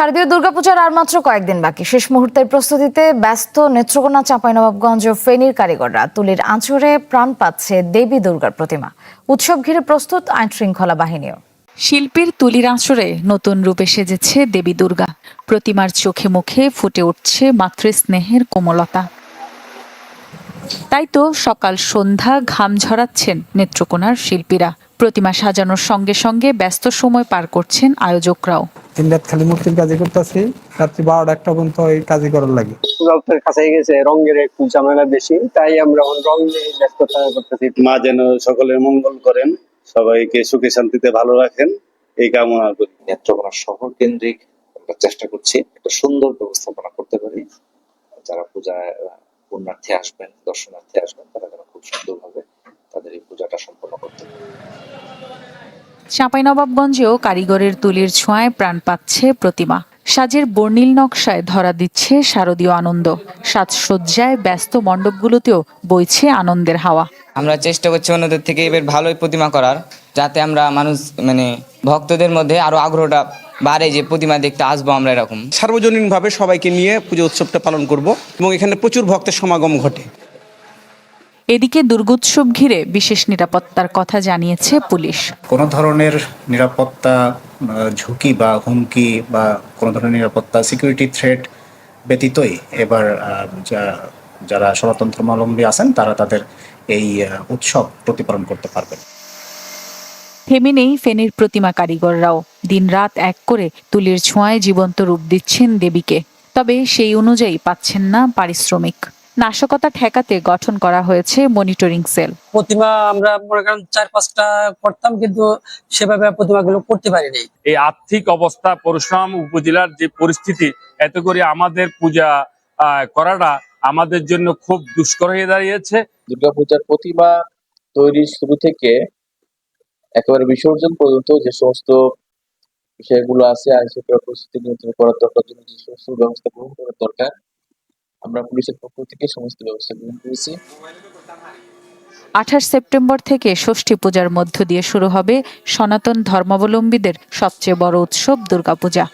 শারদীয় দুর্গাপূজার আর মাত্র কয়েকদিন বাকি। শেষ মুহূর্তের প্রস্তুতিতে ব্যস্ত নেত্রকোনা, চাঁপাইনবাবগঞ্জ ও ফেনীর কারিগররা তুলির আঁচড়ে প্রাণ পাচ্ছে দেবী দুর্গার প্রতিমা। উৎসব ঘিরে প্রস্তুত আইন শৃঙ্খলা বাহিনীও। শিল্পীর তুলির আঁচড়ে নতুন রূপে সেজেছে দেবী দুর্গা। প্রতিমার চোখে মুখে ফুটে উঠছে মাতৃস্নেহের কোমলতা। তাই তো সকাল সন্ধ্যা ঘাম ঝরাচ্ছেন নেত্রকোনার শিল্পীরা। প্রতিমা সাজানোর সঙ্গে সঙ্গে ব্যস্ত সময় পার করছেন আয়োজকরাও। তিন রাত খালি মূর্তির কাজই করতেছি রাত্রি বারোটা একটা পর্যন্ত এই কাজই করার লাগে। রক্তের কাছে গেছে রঙের একটু ঝামেলা বেশি তাই আমরা এখন রং নিয়ে ব্যস্ততা করতেছি। মা যেন সকলের মঙ্গল করেন সবাইকে সুখে শান্তিতে ভালো রাখেন এই কামনা করি। নেত্রকোনা শহর কেন্দ্রিক আমরা চেষ্টা করছি একটা সুন্দর ব্যবস্থাপনা করতে পারি। যারা পূজায় আহ, পুণ্যার্থী আসবেন দর্শনার্থী আসবেন তারা যেন খুব সুন্দরভাবে তাদের এই পূজাটা সম্পন্ন করতে পারে। চাঁপাইনবাবগঞ্জেও কারিগরের তুলির ছোঁয়ায় প্রাণ পাচ্ছে প্রতিমা। সাজের বর্ণিল নকশায় ধরা দিচ্ছে শারদীয় আনন্দ। সাজসজ্জায় ব্যস্ত মণ্ডপগুলোতেও বইছে আনন্দের হাওয়া। আমরা চেষ্টা করছি অন্যদের থেকে এবার ভালোই প্রতিমা করার যাতে আমরা মানুষ মানে ভক্তদের মধ্যে আরও আগ্রহটা বাড়ে যে প্রতিমা দেখতে আসব আমরা এরকম। সার্বজনীনভাবে সবাইকে নিয়ে পুজো উৎসবটা পালন করব এবং এখানে প্রচুর ভক্তের সমাগম ঘটে। এদিকে দুর্গোৎসব ঘিরে বিশেষ নিরাপত্তার কথা জানিয়েছে পুলিশ। কোনো ধরনের নিরাপত্তা ঝুঁকি বা হুমকি বা কোনো ধরনের নিরাপত্তা সিকিউরিটি থ্রেট ব্যতীতই এবার যা- যারা সনাতন ধর্মাবলম্বী আছেন তারা তাদের এই উৎসব প্রতিপালন করতে পারবেন। থেমে নেই ফেনীর প্রতিমা কারিগররাও। দিনরাত এক করে তুলির ছোঁয়ায় জীবন্ত রূপ দিচ্ছেন দেবীকে। তবে সেই অনুযায়ী পাচ্ছেন না পারিশ্রমিক। নাশকতা ঠেকাতে গঠন করা হয়েছে মনিটরিং সেল। প্রতিমা আমরা মনে করেন চার পাঁচটা করতাম কিন্তু সেভাবে প্রতিমাগুলো করতে পারিনি। এই আর্থিক অবস্থা পরশুরাম উপজেলার যে পরিস্থিতি এত করে আমাদের পূজা আহ, করাটা আমাদের জন্য খুব দুষ্কর হয়ে দাঁড়িয়েছে। দুর্গাপূজার প্রতিমা তৈরির শুরু থেকে একেবারে বিসর্জন পর্যন্ত যে সমস্ত বিষয়গুলো আছে আর শৃঙ্খলা পরিস্থিতি নিয়ন্ত্রণ করার দরকার, জন্য যে সমস্ত ব্যবস্থা গ্রহণ করার দরকার। আমরা পুলিশের পক্ষ থেকে সমস্ত ব্যবস্থা গ্রহণ করেছি। আঠাশ সেপ্টেম্বর থেকে ষষ্ঠী পূজার মধ্য দিয়ে শুরু হবে সনাতন ধর্মাবলম্বীদের সবচেয়ে বড় উৎসব দুর্গাপূজা।